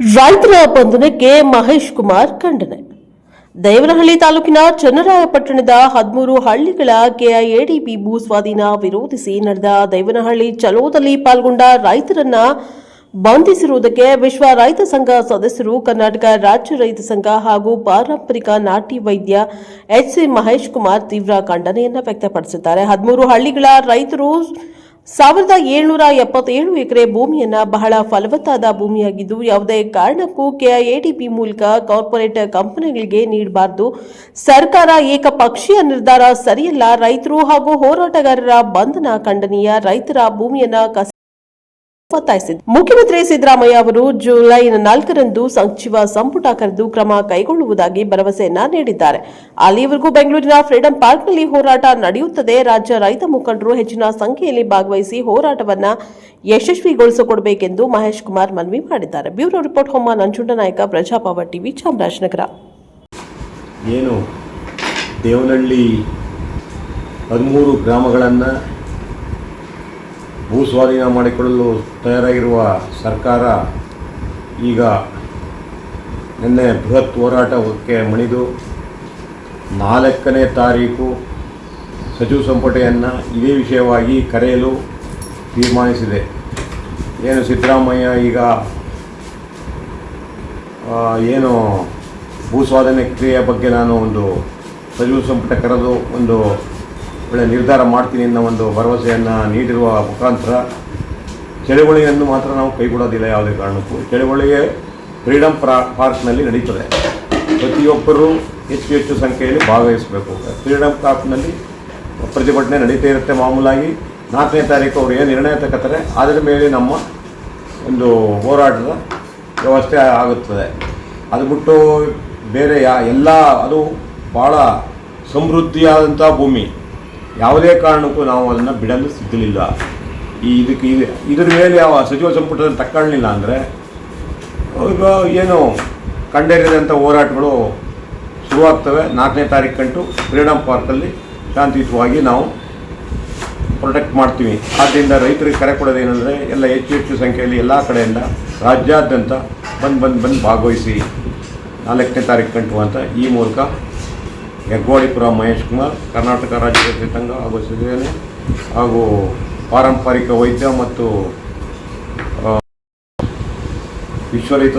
ರೈತರ ಬಂಧನಕ್ಕೆ ಮಹೇಶ್ ಕುಮಾರ್ ಖಂಡನೆ. ದೇವನಹಳ್ಳಿ ತಾಲೂಕಿನ ಚನ್ನರಾಯಪಟ್ಟಣದ ಹದಿಮೂರು ಹಳ್ಳಿಗಳ ಕೆಐಎಡಿಬಿ ಭೂ ಸ್ವಾಧೀನ ವಿರೋಧಿಸಿ ನಡೆದ ದೇವನಹಳ್ಳಿ ಚಲೋದಲ್ಲಿ ಪಾಲ್ಗೊಂಡ ರೈತರನ್ನ ಬಂಧಿಸಿರುವುದಕ್ಕೆ ವಿಶ್ವ ರೈತ ಸಂಘ ಸದಸ್ಯರು ಕರ್ನಾಟಕ ರಾಜ್ಯ ರೈತ ಸಂಘ ಹಾಗೂ ಪಾರಂಪರಿಕ ನಾಟಿ ವೈದ್ಯ ಎಚ್ ಸಿ ಮಹೇಶ್ ಕುಮಾರ್ ತೀವ್ರ ಖಂಡನೆಯನ್ನು ವ್ಯಕ್ತಪಡಿಸಿದ್ದಾರೆ. ಹದಿಮೂರು ಹಳ್ಳಿಗಳ ರೈತರು ಸಾವಿರದ ಏಳ್ನೂರ ಎಪ್ಪತ್ತೇಳು ಎಕರೆ ಭೂಮಿಯನ್ನ ಬಹಳ ಫಲವತ್ತಾದ ಭೂಮಿಯಾಗಿದ್ದು, ಯಾವುದೇ ಕಾರಣಕ್ಕೂ ಕೆಐಎಡಿಪಿ ಮೂಲಕ ಕಾರ್ಪೊರೇಟ್ ಕಂಪನಿಗಳಿಗೆ ನೀಡಬಾರದು. ಸರ್ಕಾರ ಏಕಪಕ್ಷೀಯ ನಿರ್ಧಾರ ಸರಿಯಲ್ಲ. ರೈತರು ಹಾಗೂ ಹೋರಾಟಗಾರರ ಬಂಧನ ಖಂಡನೀಯ ರೈತರ ಭೂಮಿಯನ್ನ ಕಸ ಒತ್ತಾಯಿಸಿದೆ ಮುಖ್ಯಮಂತ್ರಿ ಸಿದ್ದರಾಮಯ್ಯ ಅವರು ಜುಲೈ ನಾಲ್ಕರಂದು ಸಚಿವ ಸಂಪುಟ ಕರೆದು ಕ್ರಮ ಕೈಗೊಳ್ಳುವುದಾಗಿ ಭರವಸೆಯನ್ನ ನೀಡಿದ್ದಾರೆ. ಅಲ್ಲಿಯವರೆಗೂ ಬೆಂಗಳೂರಿನ ಫ್ರೀಡಂ ಪಾರ್ಕ್ನಲ್ಲಿ ಹೋರಾಟ ನಡೆಯುತ್ತದೆ. ರಾಜ್ಯ ರೈತ ಮುಖಂಡರು ಹೆಚ್ಚಿನ ಸಂಖ್ಯೆಯಲ್ಲಿ ಭಾಗವಹಿಸಿ ಹೋರಾಟವನ್ನ ಯಶಸ್ವಿಗೊಳಿಸಿಕೊಡಬೇಕೆಂದು ಮಹೇಶ್ ಕುಮಾರ್ ಮನವಿ ಮಾಡಿದ್ದಾರೆ. ಬ್ಯೂರೋ ರಿಪೋರ್ಟ್ ಹೊಮ್ಮ ನಂಜುಂಡನಾಯಕ ಪ್ರಜಾಪವ ಟಿವಿ, ಚಾಮರಾಜನಗರ. ಏನು ದೇವನಹಳ್ಳಿ ಹದಿಮೂರು ಗ್ರಾಮಗಳನ್ನು ಭೂ ಸ್ವಾಧೀನ ಮಾಡಿಕೊಳ್ಳಲು ತಯಾರಾಗಿರುವ ಸರ್ಕಾರ ಈಗ ನಿನ್ನೆ ಬೃಹತ್ ಹೋರಾಟಕ್ಕೆ ಮಣಿದು ನಾಲ್ಕನೇ ತಾರೀಕು ಸಚಿವ ಸಂಪುಟೆಯನ್ನು ಇದೇ ವಿಷಯವಾಗಿ ಕರೆಯಲು ತೀರ್ಮಾನಿಸಿದೆ. ಏನು ಸಿದ್ದರಾಮಯ್ಯ ಈಗ ಏನು ಭೂ ಸ್ವಾಧೀನ ಕ್ರಿಯೆಯ ಬಗ್ಗೆ ನಾನು ಒಂದು ಸಚಿವ ಸಂಪುಟ ಕರೆದು ಒಂದು ಒಳ್ಳೆ ನಿರ್ಧಾರ ಮಾಡ್ತೀನಿ ಅನ್ನೋ ಒಂದು ಭರವಸೆಯನ್ನು ನೀಡಿರುವ ಮುಖಾಂತರ ಚಳುವಳಿಯನ್ನು ಮಾತ್ರ ನಾವು ಕೈಗೊಡೋದಿಲ್ಲ ಯಾವುದೇ ಕಾರಣಕ್ಕೂ. ಚಳುವಳಿಗೆ ಫ್ರೀಡಮ್ ಪ್ರಾ, ಪಾರ್ಕ್ನಲ್ಲಿ ನಡೀತದೆ. ಪ್ರತಿಯೊಬ್ಬರೂ ಹೆಚ್ಚು ಹೆಚ್ಚು ಸಂಖ್ಯೆಯಲ್ಲಿ ಭಾಗವಹಿಸಬೇಕು. ಫ್ರೀಡಮ್ ಪಾರ್ಕ್ನಲ್ಲಿ ಪ್ರತಿಭಟನೆ ನಡೀತಾ ಇರುತ್ತೆ ಮಾಮೂಲಾಗಿ. ನಾಲ್ಕನೇ ತಾರೀಕು ಅವರು ಏನು ನಿರ್ಣಯ ತಗೋತಾರೆ, ಅದರ ಮೇಲೆ ನಮ್ಮ ಒಂದು ಹೋರಾಟದ ವ್ಯವಸ್ಥೆ ಆಗುತ್ತದೆ. ಅದು ಬಿಟ್ಟು ಬೇರೆ ಯಾ, ಎಲ್ಲ, ಅದು ಭಾಳ ಸಮೃದ್ಧಿಯಾದಂಥ ಭೂಮಿ. ಯಾವುದೇ ಕಾರಣಕ್ಕೂ ನಾವು ಅದನ್ನು ಬಿಡಲು ಸಿದ್ಧಲಿಲ್ಲ ಈ ಇದಕ್ಕೆ ಇದು ಇದ್ರ ಮೇಲೆ ಯಾವ ಸಚಿವ ಸಂಪುಟದಲ್ಲಿ ತಗೊಳ್ಳಿಲ್ಲ ಅಂದರೆ, ಈಗ ಏನು ಕಂಡೇರಿದಂಥ ಹೋರಾಟಗಳು ಶುರುವಾಗ್ತವೆ. ನಾಲ್ಕನೇ ತಾರೀಕಂಟು ಫ್ರೀಡಮ್ ಪಾರ್ಕಲ್ಲಿ ಶಾಂತಿಯುತವಾಗಿ ನಾವು ಪ್ರೊಟೆಕ್ಟ್ ಮಾಡ್ತೀವಿ. ಆದ್ದರಿಂದ ರೈತರಿಗೆ ಕರೆ ಕೊಡೋದೇನೆಂದರೆ ಎಲ್ಲ ಹೆಚ್ಚು ಹೆಚ್ಚು ಸಂಖ್ಯೆಯಲ್ಲಿ ಎಲ್ಲ ಕಡೆಯಿಂದ ರಾಜ್ಯಾದ್ಯಂತ ಬಂದು ಬಂದು ಬಂದು ಭಾಗವಹಿಸಿ ನಾಲ್ಕನೇ ತಾರೀಕು ಕಂಟು ಅಂತ ಈ ಮೂಲಕ ಹೆಗ್ಗೋಡಿಪುರ ಮಹೇಶ್ ಕುಮಾರ್ ಕರ್ನಾಟಕ ರಾಜ್ಯ ಸಂಘ ಹಾಗೂ ಸೇನೆ ಹಾಗೂ ಪಾರಂಪರಿಕ ವೈದ್ಯ ಮತ್ತು ಆ, ವಿಶ್ವ ರೈತ